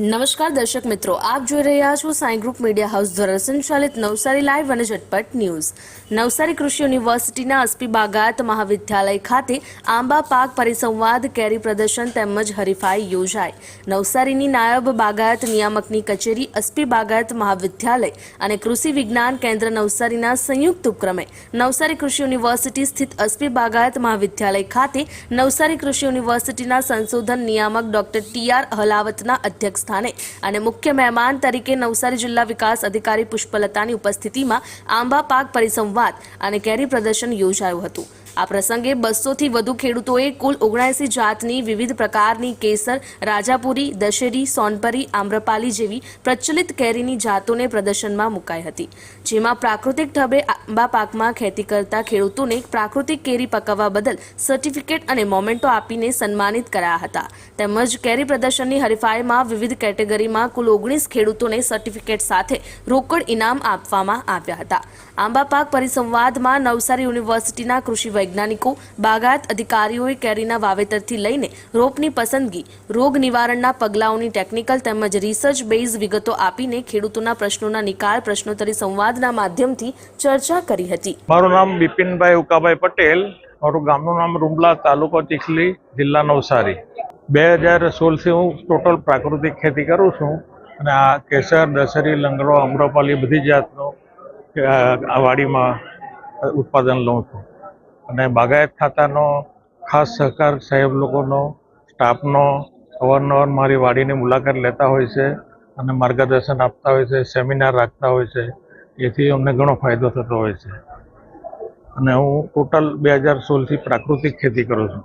નમસ્કાર દર્શક મિત્રો, આપ જોઈ રહ્યા છો સાઈ ગ્રુપ મીડિયા હાઉસ દ્વારા સંચાલિત નવસારી લાઈવ અને ઝટપટ ન્યૂઝ. નવસારી કૃષિ યુનિવર્સિટીના અસ્પી બાગાયત મહાવિદ્યાલય ખાતે આંબા પાક પરિસંવાદ કેરી પ્રદર્શન તેમજ હરીફાઈ યોજાઈ. નવસારીની નાયબ બાગાયત નિયામકની કચેરી અસ્પી બાગાયત મહાવિદ્યાલય અને કૃષિ વિજ્ઞાન કેન્દ્ર નવસારીના સંયુક્ત ઉપક્રમે નવસારી કૃષિ યુનિવર્સિટી સ્થિત અસ્પી બાગાયત મહાવિદ્યાલય ખાતે નવસારી કૃષિ યુનિવર્સિટીના સંશોધન નિયામક ડોક્ટર ટી આર હલાવતના અધ્યક્ષ સ્થાને અને મુખ્ય મહેમાન તરીકે નવસારી જિલ્લા વિકાસ અધિકારી પુષ્પલતાની ઉપસ્થિતિમાં આંબા પાક પરિસંવાદ અને કેરી પ્રદર્શન યોજાયું હતું. આ પ્રસંગે બસોથી વધુ ખેડૂતોએ કુલ ઓગણસી જાતની વિવિધ પ્રકારની કેસર, રાજાપુરી, દશેરી, સોનપરી, આમ્રપાલી જેવી પ્રચલિત કેરીની જાતોને પ્રદર્શનમાં મુકાઈ હતી, જેમાં પ્રાકૃતિક ઢબે આંબા પાકમાં ખેતી કરતા ખેડૂતોને પ્રાકૃતિક કેરી પકવવા બદલ સર્ટિફિકેટ અને મોમેન્ટો આપીને સન્માનિત કરાયા હતા. તેમજ કેરી પ્રદર્શનની હરીફાઈમાં વિવિધ કેટેગરીમાં કુલ ઓગણીસ ખેડૂતોને સર્ટિફિકેટ સાથે રોકડ ઇનામ આપવામાં આવ્યા હતા. આંબા પાક પરિસંવાદમાં નવસારી યુનિવર્સિટીના કૃષિ વૈજ્ઞાનિકો બાગાયત અધિકારીઓએ કેરીના વાવેતરથી લઈને રોપની પસંદગી, રોગ નિવારણના પગલાઓની ટેકનિકલ તેમજ રિસર્ચ બેઝ વિગતો આપીને ખેડૂતોના પ્રશ્નોના નિકાલ, પ્રશ્નોત્તરી સંવાદના માધ્યમથી ચર્ચા કરી હતી. મારું નામ બિપિનભાઈ ઉકાભાઈ પટેલ, મારું ગામનું નામ રૂમલા તાલુકો ચીખલી જિલ્લા નવસારી. બે હજાર સોળથી હું ટોટલ પ્રાકૃતિક ખેતી કરું છું અને આ કેસર, દશેરી, લંગડો અમ્રપાલી બધી જાતનો વાડીમાં ઉત્પાદન લઉં છું. અને બાગાયત ખાતાનો ખાસ સહકાર સાહેબ લોકોનો, સ્ટાફનો, અવારનવાર મારી વાડીની મુલાકાત લેતા હોય છે અને માર્ગદર્શન આપતા હોય છે, સેમિનાર રાખતા હોય છે. એથી અમને ઘણો ફાયદો થતો હોય છે. અને હું ટોટલ બે હજાર સોળથી પ્રાકૃતિક ખેતી કરું છું.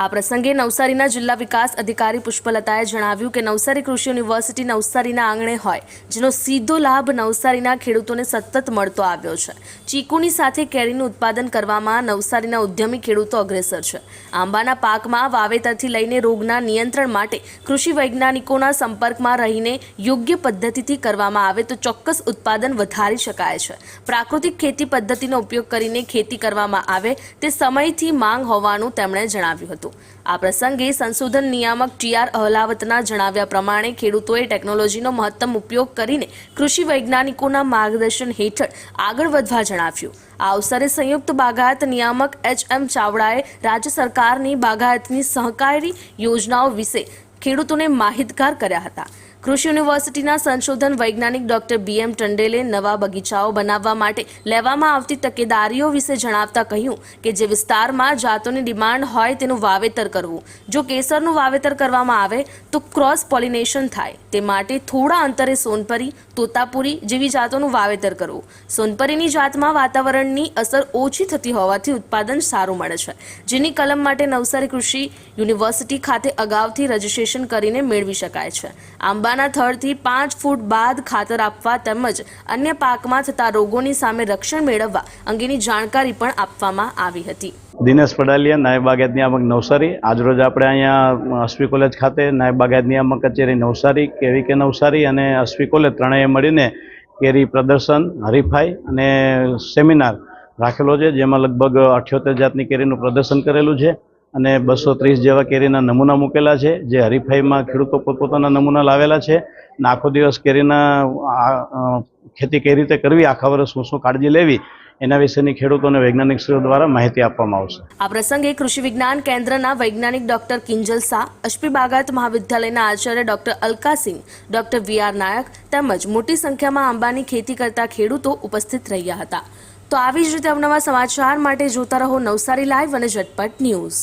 આ પ્રસંગે નવસારીના જિલ્લા વિકાસ અધિકારી પુષ્પલતાએ જણાવ્યું કે નવસારી કૃષિ યુનિવર્સિટી નવસારીના આંગણે હોય, જેનો સીધો લાભ નવસારીના ખેડૂતોને સતત મળતો આવ્યો છે. ચીકુની સાથે કેરીનું ઉત્પાદન કરવામાં નવસારીના ઉદ્યમી ખેડૂતો અગ્રેસર છે. આંબાના પાકમાં વાવેતરથી લઈને રોગના નિયંત્રણ માટે કૃષિ વૈજ્ઞાનિકોના સંપર્કમાં રહીને યોગ્ય પદ્ધતિથી કરવામાં આવે તો ચોક્કસ ઉત્પાદન વધારી શકાય છે. પ્રાકૃતિક ખેતી પદ્ધતિનો ઉપયોગ કરીને ખેતી કરવામાં આવે તે સમયથી માંગ હોવાનું તેમણે જણાવ્યું હતું. આ પ્રસંગે સંશોધન નિયામક ટી આર અહલાવતના જણાવ્યા પ્રમાણે ખેડૂતોએ ટેકનોલોજીનો મહત્તમ ઉપયોગ કરીને કૃષિ વૈજ્ઞાનિકોના માર્ગદર્શન હેઠળ આગળ વધવા જણાવ્યું. આ અવસરે સંયુક્ત બાગાયત નિયામક એચ એમ ચાવડાએ રાજ્ય સરકારની બાગાયતની સહકારી યોજનાઓ વિશે ખેડૂતોને માહિતગાર કર્યા હતા. કૃષિ યુનિવર્સિટીના સંશોધન વૈજ્ઞાનિક ડોક્ટર બી એમ ટંડેલે નવા બગીચાઓ બનાવવા માટે લેવામાં આવતી તકેદારીઓ વિશે જણાવતા કહ્યું કે જે વિસ્તારમાં જાતોની ડિમાન્ડ હોય તેનું વાવેતર કરવું. જો કેસરનું વાવેતર કરવામાં આવે, તો ક્રોસ પોલિનેશન થાય. તે માટે થોડા અંતરે સોનપરી, તોતાપુરી જેવી જાતોનું વાવેતર કરવું. સોનપરીની જાતમાં વાતાવરણની અસર ઓછી થતી હોવાથી ઉત્પાદન સારું મળે છે. જેની કલમ માટે નવસારી કૃષિ યુનિવર્સિટી ખાતે અગાઉથી રજીસ્ટ્રેશન કરીને મેળવી શકાય છે. આંબાના થડથી પાંચ ફૂટ બાદ ખાતર આપવા તેમજ અન્ય પાકમાં થતા રોગોની સામે રક્ષણ મેળવવા અંગેની જાણકારી પણ આપવામાં આવી હતી. દિનેશ પડાલિયા, નાયબ બાગાયત નિયામક નવસારી. આજરોજ આપણે અહીંયા અશ્વી કોલેજ ખાતે નાયબ બાગાયત નિયામક કચેરી નવસારી, કેવી કે નવસારી અને અશ્વી કોલેજ ત્રણેય મળીને કેરી પ્રદર્શન, હરીફાઈ અને સેમિનાર રાખેલો છે, જેમાં લગભગ અઠ્યોતેર જાતની કેરીનું પ્રદર્શન કરેલું છે. અને બસો ત્રીસ જેવા કેરીના નમૂના મૂકેલા છે, જે હરીફાઈમાં ખેડૂતો પોતપોતાના નમૂના લાવેલા છે અને આખો દિવસ કેરીના ખેતી કઈ રીતે કરવી, આખા વર્ષ શું શું કાળજી લેવી, એના વિશેની ખેડૂતોને વૈજ્ઞાનિક શ્રીઓ દ્વારા માહિતી આપવામાં આવશે. આ પ્રસંગે કૃષિ વિજ્ઞાન કેન્દ્રના વૈજ્ઞાનિક ડોક્ટર કિંજલ શાહ અશ્પી બાગાયત મહાવિદ્યાલયના Acharya doctor Alka Singh doctor V R Nayak તેમજ મોટી સંખ્યામાં આંબાની ખેતી કરતા ખેડૂતો ઉપસ્થિત રહ્યા હતા. તો આવી જ રીતે અવનવા સમાચાર માટે જોતા રહો નવસારી લાઈવ અને ઝટપટ ન્યૂઝ.